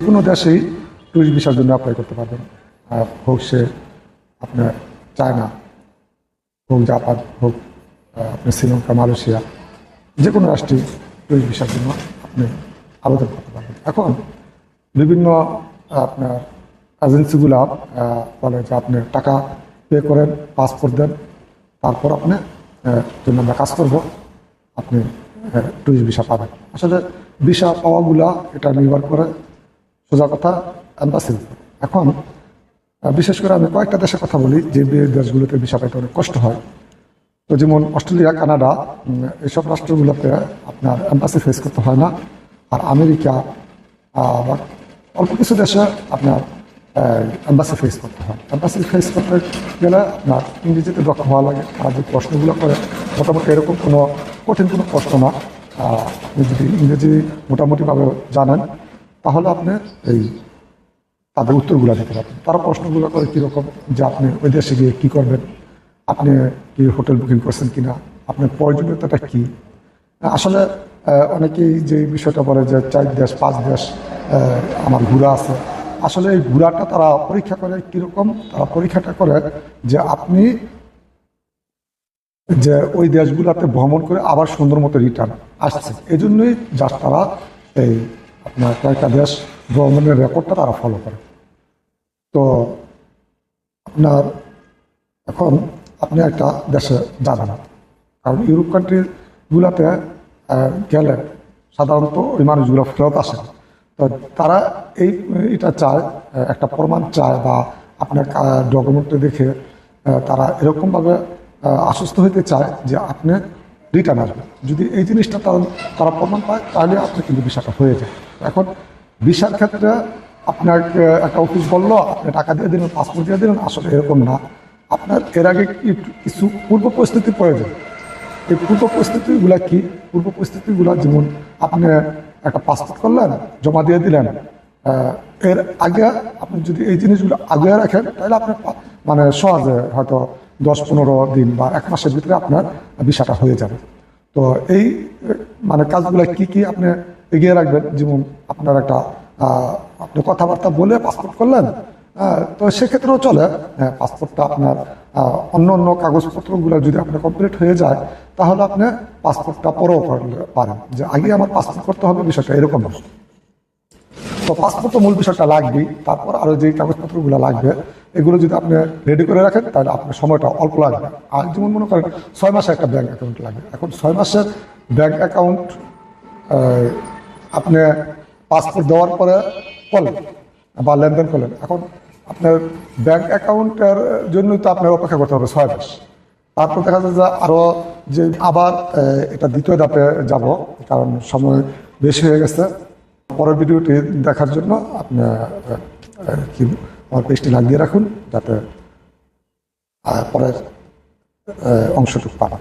কোনো দেশেই টুরিস্ট ভিসার জন্য অ্যাপ্লাই করতে পারবেন হোক সে আপনার চায়না হোক জাপান হোক আহ, আপনার শ্রীলঙ্কা মালয়েশিয়া যে কোনো রাষ্ট্রে টুরিস্ট ভিসার জন্য আপনি আবেদন করতে পারবেন। এখন বিভিন্ন আপনার এজেন্সিগুলো বলে যে আপনি টাকা পে করেন পাসপোর্ট দেন তারপর আপনি জন্য আমরা কাজ করব আপনি টুরিস্ট ভিসা পাবেন। আসলে ভিসা পাওয়াগুলা এটা নির্ভর করে সোজা কথা উপর। এখন বিশেষ করে আমি কয়েকটা দেশের কথা বলি, যে দেশগুলোতে ভিসা পাইতে অনেক কষ্ট হয়। তো যেমন অস্ট্রেলিয়া, কানাডা এসব রাষ্ট্রগুলোতে আপনার অ্যাম্বাসি ফেস করতে হয় না। আর আমেরিকা বা অল্প কিছু দেশে আপনার অ্যাম্বাসি ফেস করতে হয়। অ্যাম্বাসি ফেস করতে গেলে আপনার ইংরেজিতে দক্ষ হওয়া লাগে। আর যে প্রশ্নগুলো করে, মোটামুটি এরকম কোনো কঠিন কোনো প্রশ্ন না। আপনি যদি ইংরেজি মোটামুটিভাবে জানেন তাহলে আপনি এই তাদের উত্তরগুলো দিতে পারবেন। তারা প্রশ্নগুলো করে কীরকম যে আপনি ওই দেশে গিয়ে কী করবেন, আপনি কি হোটেল বুকিং করছেন কিনা, আপনার প্রয়োজনীয়তাটা কী? আসলে অনেকেই যে বিষয়টা বলে যে চার দেশ, পাঁচ দেশ আমার ঘোরা আছে। আসলে এই ঘোরাটা তারা পরীক্ষা করে কীরকম তারা পরীক্ষাটা করে যে আপনি যে ওই দেশগুলোতে ভ্রমণ করে আবার সুন্দর মতো রিটার্ন আসছে। এই জন্যই যা তারা এই আপনার কয়েকটা দেশ ভ্রমণের রেকর্ডটা তারা ফলো করে। তো আপনার এখন আপনি একটা দেশে যাবেন। কারণ ইউরোপ কান্ট্রিগুলোতে গেলে সাধারণত ওই মানুষগুলো ফেরত আসে। তো তারা এই, এটা চায় একটা প্রমাণ চায় বা আপনার ডকুমেন্টটা দেখে তারা এরকমভাবে আশ্বস্ত হইতে চায় যে আপনি রিটার্ন আসবেন। যদি এই জিনিসটা তারা প্রমাণ পায়, তাহলে আপনি কিন্তু বিষয়টা হয়ে যায়। এখন ভিসার ক্ষেত্রে আপনার একটা অফিস বলল, আপনি টাকা দিয়ে দিলেন পাসপোর্ট দিয়ে দিলেন, আসলে এরকম না। আপনার এর আগে কিছু পূর্ব পরিস্থিতি প্রয়োজন? এই পূর্ব পরিস্থিতিগুলা কি? পূর্ব পরিস্থিতিগুলা যেমন আপনি একটা পাসপোর্ট করলেন, জমা দিয়ে দিলেন এর আগে আপনি যদি এই জিনিসগুলো আগে রাখেন, তাহলে আপনার মানে সহজে হয়তো দশ পনেরো দিন বা এক মাসের ভিতরে আপনার ভিসাটা হয়ে যাবে। তো এই মানে কাজগুলো কি কি আপনি এগিয়ে রাখবেন। যেমন আপনার একটা আপনি কথাবার্তা বলে পাসপোর্ট করলেন আহ, তো সেক্ষেত্রেও চলে। হ্যাঁ, পাসপোর্টটা আপনার আহ, অন্য অন্য কাগজপত্রগুলো যদি আপনার কমপ্লিট হয়ে যায় তাহলে আপনি পাসপোর্টটা পরেও করলে পারেন। যে আগে আমার পাসপোর্ট করতে হবে বিষয়টা এরকম তো পাসপোর্ট তো মূল বিষয়টা লাগবেই। তারপর আরও যে কাগজপত্রগুলো লাগবে এগুলো যদি আপনি রেডি করে রাখেন তাহলে আপনার সময়টা অল্প লাগবে। আর যেমন মনে করেন ছয় মাসে একটা ব্যাঙ্ক অ্যাকাউন্ট লাগবে। এখন ছয় মাসের ব্যাঙ্ক অ্যাকাউন্ট আপনি পাসপোর্ট দেওয়ার পরে করলেন বা লেনদেন করলেন। এখন আপনার ব্যাংক অ্যাকাউন্টের জন্যই তো আপনার অপেক্ষা করতে হবে ছয় মাস। তারপর দেখা যায় যে আরও যে আবার এটা দ্বিতীয় ধাপে যাব, কারণ সময় বেশি হয়ে গেছে। পরের ভিডিওটি দেখার জন্য আপনি কি, আমার পেজটি লাগিয়ে রাখুন, যাতে পরের অংশটুকু পাবেন।